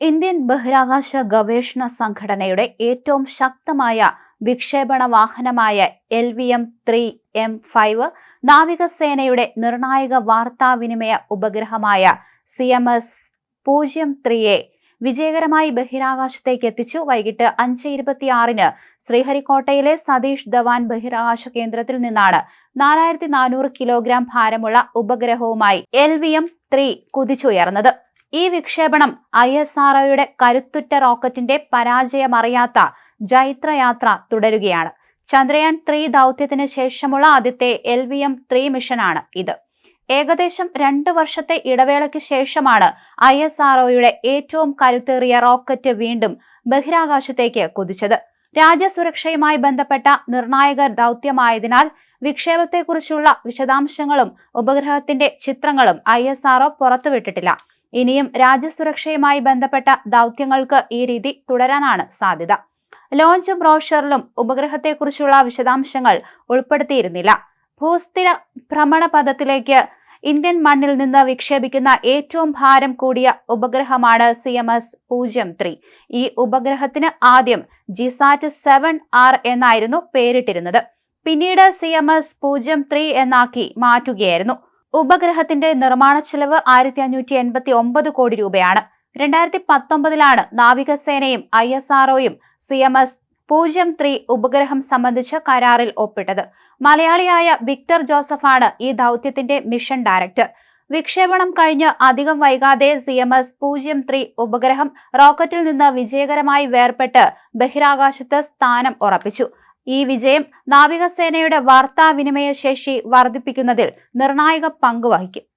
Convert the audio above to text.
Indian ബഹിരാകാശ ഗവേഷണ സംഘടനയുടെ ഏറ്റവും ശക്തമായ വിക്ഷേപണ വാഹനമായ L V M three M five നാവികസേനയുടെ നിർണായക വാർത്താവിനിമയ ഉപഗ്രഹമായ സി എം എസ് പൂജ്യം ത്രീയെ വിജയകരമായി ബഹിരാകാശത്തേക്ക് എത്തിച്ചു. വൈകിട്ട് അഞ്ച് ഇരുപത്തിയാറിന് ശ്രീഹരിക്കോട്ടയിലെ സതീഷ് ധവാൻ ബഹിരാകാശ കേന്ദ്രത്തിൽ നിന്നാണ് നാലായിരത്തി നാനൂറ് കിലോഗ്രാം ഭാരമുള്ള ഉപഗ്രഹവുമായി എൽ വി എം ത്രീ കുതിച്ചുയർന്നത്. ഈ വിക്ഷേപണം ഐ എസ് ആർ ഒയുടെ കരുത്തുറ്റ റോക്കറ്റിന്റെ പരാജയമറിയാത്ത ജൈത്രയാത്ര തുടരുകയാണ്. ചന്ദ്രയാൻ ത്രീ ദൗത്യത്തിന് ശേഷമുള്ള ആദ്യത്തെ എൽ വി എം ത്രീ മിഷനാണ് ഇത്. ഏകദേശം രണ്ട് വർഷത്തെ ഇടവേളയ്ക്ക് ശേഷമാണ് ഐ എസ് ആർ ഒയുടെ ഏറ്റവും കരുത്തേറിയ റോക്കറ്റ് വീണ്ടും ബഹിരാകാശത്തേക്ക് കുതിച്ചത്. രാജ്യസുരക്ഷയുമായി ബന്ധപ്പെട്ട നിർണായക ദൗത്യമായതിനാൽ വിക്ഷേപത്തെക്കുറിച്ചുള്ള വിശദാംശങ്ങളും ഉപഗ്രഹത്തിന്റെ ചിത്രങ്ങളും ഐ എസ് ആർഒ പുറത്തുവിട്ടിട്ടില്ല. ഇനിയും രാജ്യസുരക്ഷയുമായി ബന്ധപ്പെട്ട ദൗത്യങ്ങൾക്ക് ഈ രീതി തുടരാനാണ് സാധ്യത. ലോഞ്ച് ബ്രോഷറിലും ഉപഗ്രഹത്തെക്കുറിച്ചുള്ള വിശദാംശങ്ങൾ ഉൾപ്പെടുത്തിയിരുന്നില്ല. ഭൂസ്ഥിര ഭ്രമണപഥത്തിലേക്ക് ഇന്ത്യൻ മണ്ണിൽ നിന്ന് വിക്ഷേപിക്കുന്ന ഏറ്റവും ഭാരം കൂടിയ ഉപഗ്രഹമാണ് സി എം എസ് പൂജ്യം ത്രീ. ഈ ഉപഗ്രഹത്തിന് ആദ്യം ജിസാറ്റ് സെവൻ ആർ എന്നായിരുന്നു പേരിട്ടിരുന്നത്. പിന്നീട് സി എം എസ് പൂജ്യം ത്രീ എന്നാക്കി മാറ്റുകയായിരുന്നു. ഉപഗ്രഹത്തിന്റെ നിർമ്മാണ ചെലവ് ആയിരത്തി അഞ്ഞൂറ്റി എൺപത്തി ഒമ്പത് കോടി രൂപയാണ്. രണ്ടായിരത്തി പത്തൊമ്പതിലാണ് നാവികസേനയും ഐ എസ് ആർഒയും സി എം എസ് പൂജ്യം ത്രീ ഉപഗ്രഹം സംബന്ധിച്ച് കരാറിൽ ഒപ്പിട്ടത്. മലയാളിയായ വിക്ടർ ജോസഫാണ് ഈ ദൗത്യത്തിന്റെ മിഷൻ ഡയറക്ടർ. വിക്ഷേപണം കഴിഞ്ഞ് അധികം വൈകാതെ സി എം എസ് പൂജ്യം ത്രീ ഉപഗ്രഹം റോക്കറ്റിൽ നിന്ന് വിജയകരമായി വേർപെട്ട് ബഹിരാകാശത്ത് സ്ഥാനം ഉറപ്പിച്ചു. ഈ വിജയം നാവികസേനയുടെ വാർത്താവിനിമയ ശേഷി വർദ്ധിപ്പിക്കുന്നതിൽ നിർണായക പങ്ക് വഹിക്കും.